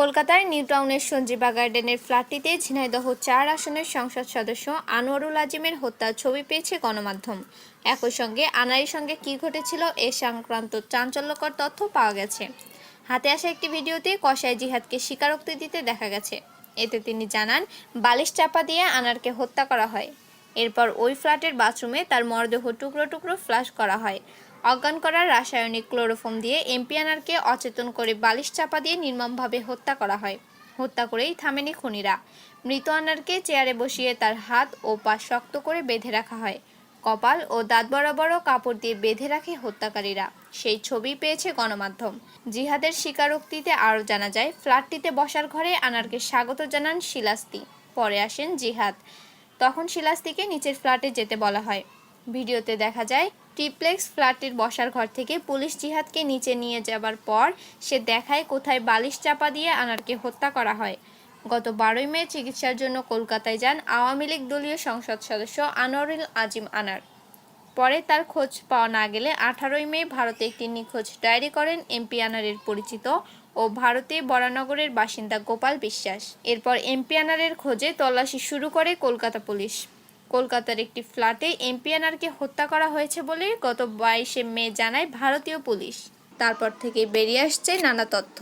কলকাতার নিউ টাউনের সঞ্জীবা গার্ডেনের ফ্ল্যাটটিতে ঝিনাইদহ চার আসনের সংসদ সদস্য আনোয়ারুল আজিমের হত্যার ছবি পেয়েছে গণমাধ্যম। একই সঙ্গে আনারির সঙ্গে কী ঘটেছিল এ সংক্রান্ত চাঞ্চল্যকর তথ্য পাওয়া গেছে। হাতে আসা একটি ভিডিওতে কসাই জিহাদকে স্বীকারোক্তি দিতে দেখা গেছে। এতে তিনি জানান, বালিশ চাপা দিয়ে আনারকে হত্যা করা হয়। এরপর ওই ফ্ল্যাটের বাথরুমে তার মরদেহ টুকরো টুকরো ফ্লাশ করা হয়। অজ্ঞান করার রাসায়নিক ক্লোরোফোম দিয়ে এমপিয়ানারকে অচেতন করে বালিশ চাপা দিয়ে নির্মমভাবে হত্যা করা হয়। হত্যা করেই থামেনি খুনিরা। মৃত আনারকে চেয়ারে বসিয়ে তার হাত ও পা শক্ত করে বেঁধে রাখা হয়। কপাল ও দাঁত বড় কাপড় দিয়ে বেঁধে রাখে হত্যাকারীরা। সেই ছবি পেয়েছে গণমাধ্যম। জিহাদের স্বীকারোক্তিতে আরও জানা যায়, ফ্ল্যাটটিতে বসার ঘরে আনারকে স্বাগত জানান শিলাস্তি। পরে আসেন জিহাদ। তখন শিলাস্তিকে নিচের ফ্ল্যাটে যেতে বলা হয়। ভিডিওতে দেখা যায়, ট্রিপ্লেক্স ফ্ল্যাটের বসার ঘর থেকে পুলিশ জিহাদকে নিচে নিয়ে যাবার পর সে দেখায় কোথায় বালিশ চাপা দিয়ে আনারকে হত্যা করা হয়। গত বারোই মে চিকিৎসার জন্য কলকাতায় যান আওয়ামী লীগ দলীয় সংসদ সদস্য আনোয়ারুল আজিম আনার। পরে তার খোঁজ পাওয়া না গেলে আঠারোই মে ভারতে একটি নিখোঁজ ডায়েরি করেন এমপি আনারের পরিচিত ও ভারতে বরানগরের বাসিন্দা গোপাল বিশ্বাস। এরপর এমপি আনারের খোঁজে তল্লাশি শুরু করে কলকাতা পুলিশ। কলকাতার একটি ফ্ল্যাটে এমপিএনআরকে হত্যা করা হয়েছে বলে গত বাইশে মে জানায় ভারতীয় পুলিশ। তারপর থেকে বেরিয়ে আসছে নানা তথ্য।